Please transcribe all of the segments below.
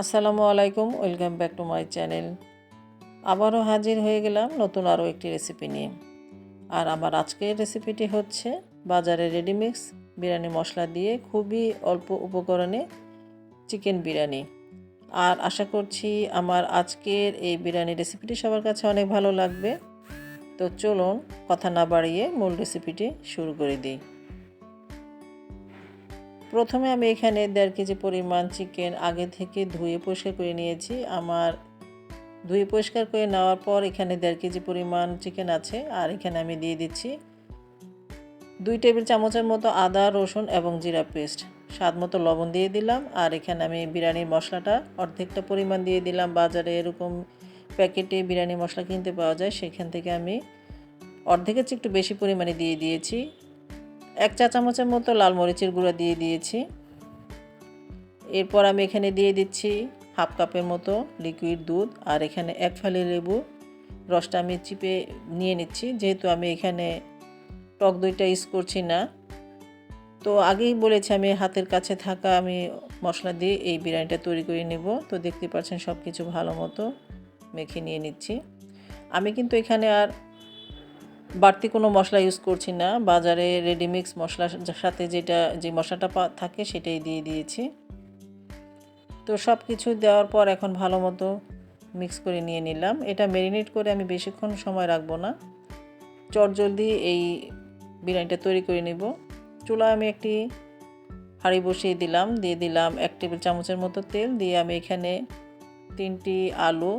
আসসালামু আলাইকুম, welcome back to my channel. আবারও হাজির হয়ে গেলাম নতুন আরও একটি রেসিপি নিয়ে। আর আমার আজকের রেসিপিটি হচ্ছে বাজারে রেডিমিক্স বিরিয়ানি মশলা দিয়ে খুবই অল্প উপকরণে চিকেন বিরিয়ানি। আর আশা করছি আমার আজকের এই বিরিয়ানি রেসিপিটি সবার কাছে অনেক ভালো লাগবে। তো চলুন, কথা না বাড়িয়ে মূল রেসিপিটি শুরু করে দিই। প্রথমে আমি এখানে দেড় কেজি পরিমাণ চিকেন আগে থেকে ধুয়ে পরিষ্কার করে নিয়েছি। আমার ধুয়ে পরিষ্কার করে নেওয়ার পর এখানে দেড় কেজি পরিমাণ চিকেন আছে আর এখানে আমি দিয়ে দিচ্ছি দুই টেবিল চামচের মতো আদা, রসুন এবং জিরা পেস্ট। স্বাদ মতো লবণ দিয়ে দিলাম আর এখানে আমি বিরিয়ানির মশলাটা অর্ধেকটা পরিমাণ দিয়ে দিলাম। বাজারে এরকম প্যাকেটে বিরিয়ানি মশলা কিনতে পাওয়া যায়, সেখান থেকে আমি অর্ধেকের চেয়ে একটু বেশি পরিমাণে দিয়ে দিয়েছি। এক চা চামচের মতো লাল মরিচের গুঁড়া দিয়ে দিয়েছি। এরপর আমি এখানে দিয়ে দিচ্ছি হাফ কাপের মতো লিকুইড দুধ আর এখানে এক ফালি লেবু রসটা আমি চিপে নিয়ে নিচ্ছি। যেহেতু আমি এখানে টক দইটা ইউজ করছি না, তো আগেই বলেছি আমি হাতের কাছে থাকা আমি মশলা দিয়ে এই বিরিয়ানিটা তৈরি করে নেব। তো দেখতে পাচ্ছেন সব কিছু ভালো মতো মেখে নিয়ে নিচ্ছি। আমি কিন্তু এখানে আর বাড়তি কোনো মশলা ইউজ করছি না। বাজারে রেডিমিক্স মশলার সাথে যেটা, যে মশলাটা থাকে সেটাই দিয়ে দিয়েছি। তো সব কিছু দেওয়ার পর এখন ভালো মতো মিক্স করে নিয়ে নিলাম। এটা ম্যারিনেট করে আমি বেশিক্ষণ সময় রাখব না। চট জলদি এই বিরিয়ানিটা তৈরি করে নেব। চুলা আমি একটি হাঁড়ি বসিয়ে দিলাম। দিয়ে দিলাম এক টেবিল চামচের মতো তেল। দিয়ে আমি এখানে তিনটি আলু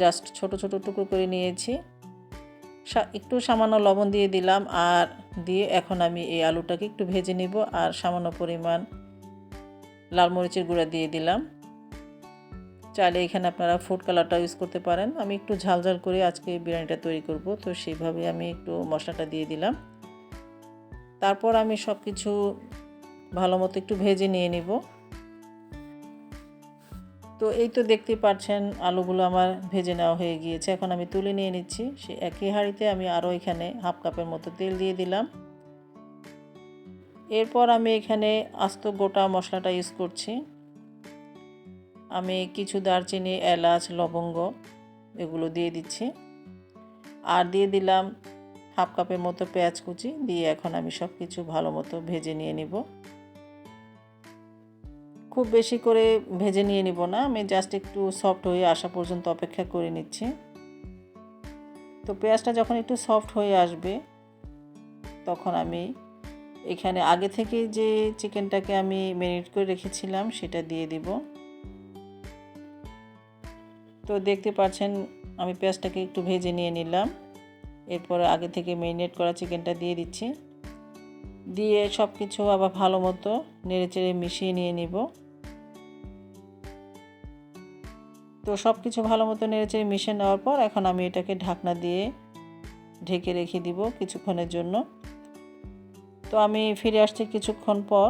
জাস্ট ছোট ছোট টুকরো করে নিয়েছি। একটু সামান্য লবণ দিয়ে দিলাম আর দিয়ে এখন আমি এই আলুটাকে একটু ভেজে নিব আর সামান্য পরিমাণ লাল মরিচের গুঁড়া দিয়ে দিলাম। চাইলে এখানে আপনারা ফুড কালারটা ইউজ করতে পারেন। আমি একটু ঝাল ঝাল করে আজকে বিরিয়ানিটা তৈরি করব, তো সেইভাবে আমি একটু মশলাটা দিয়ে দিলাম। তারপর আমি সব কিছু ভালো মতো একটু ভেজে নিয়ে নিব। তো এই তো দেখতে পাচ্ছেন আলুগুলো আমার ভেজে নেওয়া হয়ে গিয়েছে। এখন আমি তুলে নিয়ে নিচ্ছি। সে একই হাঁড়িতে আমি আরও এখানে হাফ কাপের মতো তেল দিয়ে দিলাম। এরপর আমি এখানে আস্ত গোটা মশলাটা ইউজ করছি। আমি কিছু দারচিনি, এলাচ, লবঙ্গ এগুলো দিয়ে দিচ্ছি। আর দিয়ে দিলাম হাফ কাপের মতো পেঁয়াজ কুচি। দিয়ে এখন আমি সব কিছু ভালো মতো ভেজে নিয়ে নিব। খুব বেশি করে ভেজে নিয়ে নিব না। আমি জাস্ট একটু সফট হয়ে আসা পর্যন্ত অপেক্ষা করে নিচ্ছি। তো পেঁয়াজটা যখন একটু সফট হয়ে আসবে, তখন আমি এখানে আগে থেকে যে চিকেনটাকে আমি ম্যারিনেট করে রেখেছিলাম, সেটা দিয়ে দিব। তো দেখতে পাচ্ছেন, আমি পেঁয়াজটাকে একটু ভেজে নিয়ে নিলাম। এরপর আগে থেকে ম্যারিনেট করা চিকেনটা দিয়ে দিচ্ছি। দিয়ে সব কিছু আবার ভালো মতো নেড়ে চেড়ে মিশিয়ে নিয়ে নিব। তো সব কিছু ভালো মতো নেড়ে মিশে নেওয়ার পর এখন আমি এটাকে ঢাকনা দিয়ে ঢেকে রেখে দিব কিছুক্ষণের জন্য। তো আমি ফিরে আসছি কিছুক্ষণ পর।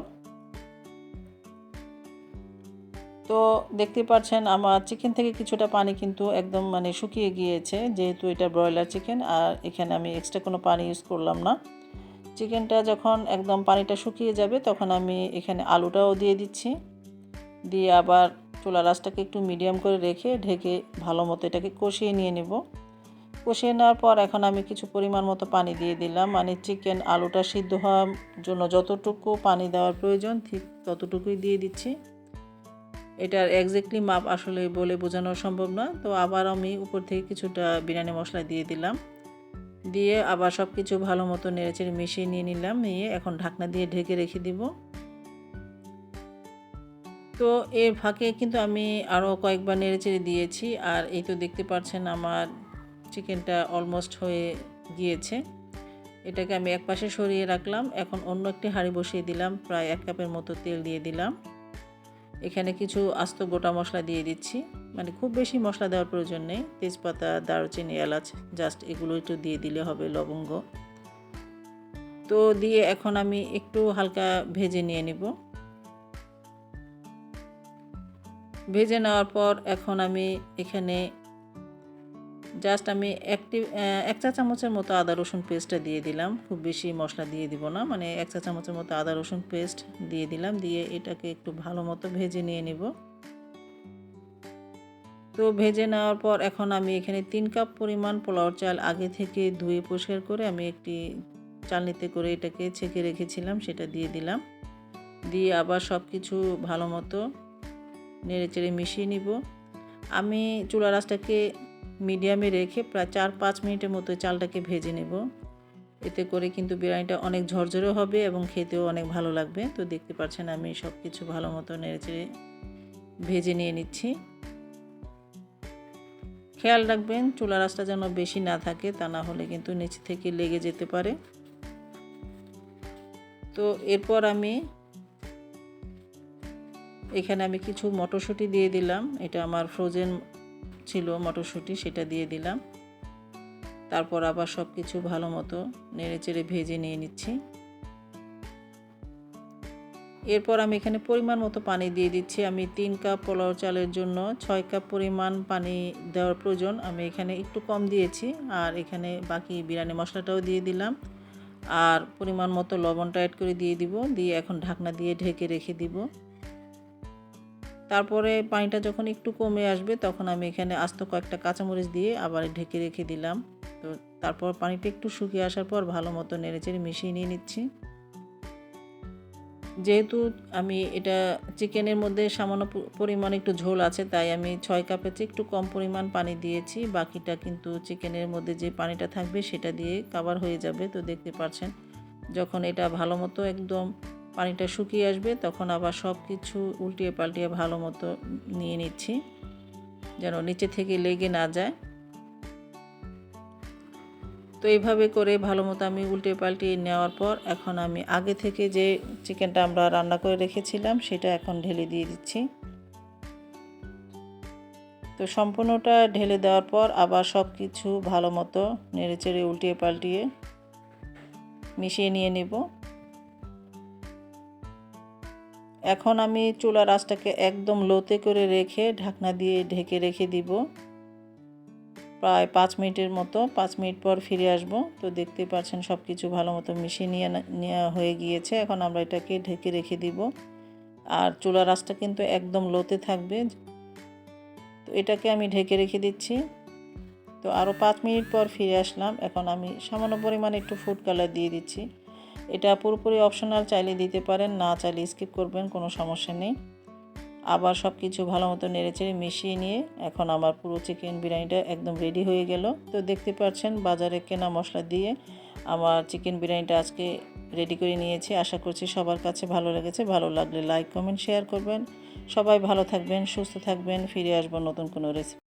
তো দেখতে পাচ্ছেন আমার চিকেন থেকে কিছুটা পানি কিন্তু একদম মানে শুকিয়ে গিয়েছে, যেহেতু এটা ব্রয়লার চিকেন আর এখানে আমি এক্সট্রা কোনো পানি ইউজ করলাম না। চিকেনটা যখন একদম পানিটা শুকিয়ে যাবে তখন আমি এখানে আলুটাও দিয়ে দিচ্ছি। দিয়ে আবার চুলা রাসটাকে একটু মিডিয়াম করে রেখে ঢেকে ভালো মতো এটাকে কষিয়ে নিয়ে নেব। কষিয়ে নেওয়ার পর এখন আমি কিছু পরিমাণ মতো পানি দিয়ে দিলাম। মানে চিকেন আলুটা সিদ্ধ হওয়ার জন্য যতটুকু পানি দেওয়ার প্রয়োজন, ঠিক ততটুকুই দিয়ে দিচ্ছি। এটার এক্স্যাক্টলি মাপ আসলে বলে বোঝানো সম্ভব না। তো আবার আমি উপর থেকে কিছুটা বিরিয়ানি মশলা দিয়ে দিলাম। দিয়ে আবার সব কিছু ভালো মতো নেড়েচেড়ে মিশিয়ে নিয়ে নিলাম। নিয়ে এখন ঢাকনা দিয়ে ঢেকে রেখে দিব। তো এর ফাঁকে কিন্তু আমি আরও কয়েকবার নেড়েচেড়ে দিয়েছি আর এই তো দেখতে পাচ্ছেন আমার চিকেনটা অলমোস্ট হয়ে গিয়েছে। এটাকে আমি এক পাশে সরিয়ে রাখলাম। এখন অন্য একটি হাঁড়ি বসিয়ে দিলাম। প্রায় এক কাপের মতো তেল দিয়ে দিলাম। এখানে কিছু আস্ত গোটা মশলা দিয়ে দিচ্ছি। মানে খুব বেশি মশলা দেওয়ার প্রয়োজন নেই। তেজপাতা, দারুচিনি, এলাচ, জাস্ট এগুলো একটু দিয়ে দিলে হবে লবঙ্গ। তো দিয়ে এখন আমি একটু হালকা ভেজে নিয়ে নিব। ভেজে নেওয়ার পর এখন আমি এখানে জাস্ট আমি একটি এক চা চামচের মতো আদা রসুন পেস্টটা দিয়ে দিলাম। খুব বেশি মশলা দিয়ে দিব না মানে এক চা চামচের মতো আদা রসুন পেস্ট দিয়ে দিলাম, দিয়ে এটাকে একটু ভালো মতো ভেজে নিয়ে নিব। তো ভেজে নেওয়ার পর এখন আমি এখানে তিন কাপ পরিমাণ পোলাওর চাল আগে থেকে ধুয়ে পরিষ্কার করে আমি একটি চালনিতে করে এটাকে ছেঁকে রেখেছিলাম, সেটা দিয়ে দিলাম। দিয়ে আবার সব কিছু ভালো মতো নেড়ে চেড়ে মিশিয়ে নিব। আমি চুলা রাসটাকে মিডিয়ামে রেখে প্রায় চার পাঁচ মিনিটের মতো চালটাকে ভেজে নেব। এতে করে কিন্তু বিরিয়ানিটা অনেক ঝরঝরে হবে এবং খেতেও অনেক ভালো লাগবে। তো দেখতে পাচ্ছেন আমি সব কিছু ভালো মতো নেড়ে চেড়ে ভেজে নিয়ে নিচ্ছি। খেয়াল রাখবেন, চুলা রাসটা যেন বেশি না থাকে তা না হলে কিন্তু নিচে থেকে লেগে যেতে পারে। তো এরপর আমি এখানে আমি কিছু মটরশুঁটি দিয়ে দিলাম। এটা আমার ফ্রোজেন ছিল মটরশুঁটি, সেটা দিয়ে দিলাম। তারপর আবার সব কিছু ভালো মতো নেড়ে চেড়ে ভেজে নিয়ে নিচ্ছি। এরপর আমি এখানে পরিমাণ মতো পানি দিয়ে দিচ্ছি। আমি তিন কাপ পোলাও চালের জন্য ছয় কাপ পরিমাণ পানি দেওয়ার প্রয়োজন। আমি এখানে একটু কম দিয়েছি আর এখানে বাকি বিরিয়ানি মশলাটাও দিয়ে দিলাম। আর পরিমাণ মতো লবণটা অ্যাড করে দিয়ে দিব। দিয়ে এখন ঢাকনা দিয়ে ঢেকে রেখে দিব। তারপরে পানিটা যখন একটু কমে আসবে, তখন আমি এখানে আস্ত কয়েকটা কাঁচামরিচ দিয়ে আবার ঢেকে রেখে দিলাম। তো তারপর পানিটা একটু শুকিয়ে আসার পর ভালো মতো নেড়েচেড়ে মিশিয়ে নিয়ে নিচ্ছি। যেহেতু আমি এটা চিকেনের মধ্যে সামান্য পরিমাণ একটু ঝোল আছে, তাই আমি ছয় কাপের চেয়ে একটু কম পরিমাণ পানি দিয়েছি। বাকিটা কিন্তু চিকেনের মধ্যে যে পানিটা থাকবে, সেটা দিয়ে কাবার হয়ে যাবে, তো দেখতে পাচ্ছেন যখন এটা ভালো মতো একদম পানিটা শুকিয়ে আসবে, তখন আবার সব কিছু উল্টিয়ে পাল্টিয়ে ভালো মতো নিয়ে নিচ্ছি, যেন নিচে থেকে লেগে না যায়। তো এইভাবে করে ভালো মতো আমি উল্টে পাল্টিয়ে নেওয়ার পর, এখন আমি আগে থেকে যে চিকেনটা আমরা রান্না করে রেখেছিলাম, সেটা এখন ঢেলে দিয়ে দিচ্ছি। তো সম্পূর্ণটা ঢেলে দেওয়ার পর আবার সব কিছু ভালো মতো নেড়ে চেড়ে উল্টিয়ে পাল্টিয়ে মিশিয়ে নিয়ে নেব। এখন আমি চুলা রাসটাকে একদম লোতে করে রেখে ঢাকনা দিয়ে ঢেকে রেখে দিব। প্রায় পাঁচ মিনিটের মতো, পাঁচ মিনিট পর ফিরে আসব। তো দেখতে পাচ্ছেন সব কিছু ভালো মতো মিশিয়ে নিয়ে নেওয়া হয়ে গিয়েছে। এখন আমরা এটাকে ঢেকে রেখে দিব। আর চুলা রাসটা কিন্তু একদম লোতে থাকবে। তো এটাকে আমি ঢেকে রেখে দিচ্ছি। তো আরও পাঁচ মিনিট পর ফিরে আসলাম। এখন আমি সামান্য পরিমাণে একটু ফুড কালার দিয়ে দিচ্ছি। এটা পুরোপুরি অপশনাল চাইলে দিতে পারেন, না চাইলে স্কিপ করবেন, কোনো সমস্যা নেই। আবার সব কিছু ভালো মতো নেড়েচেড়ে মিশিয়ে নিয়ে এখন আমার পুরো চিকেন বিরিয়ানিটা একদম রেডি হয়ে গেল। তো দেখতে পাচ্ছেন, বাজারে কেনা মশলা দিয়ে আমার চিকেন বিরিয়ানিটা আজকে রেডি করে নিয়েছি। আশা করছি সবার কাছে ভালো লেগেছে। ভালো লাগলে লাইক কমেন্ট শেয়ার করবেন। সবাই ভালো থাকবেন, সুস্থ থাকবেন। ফিরে আসব নতুন কোনো রেসিপি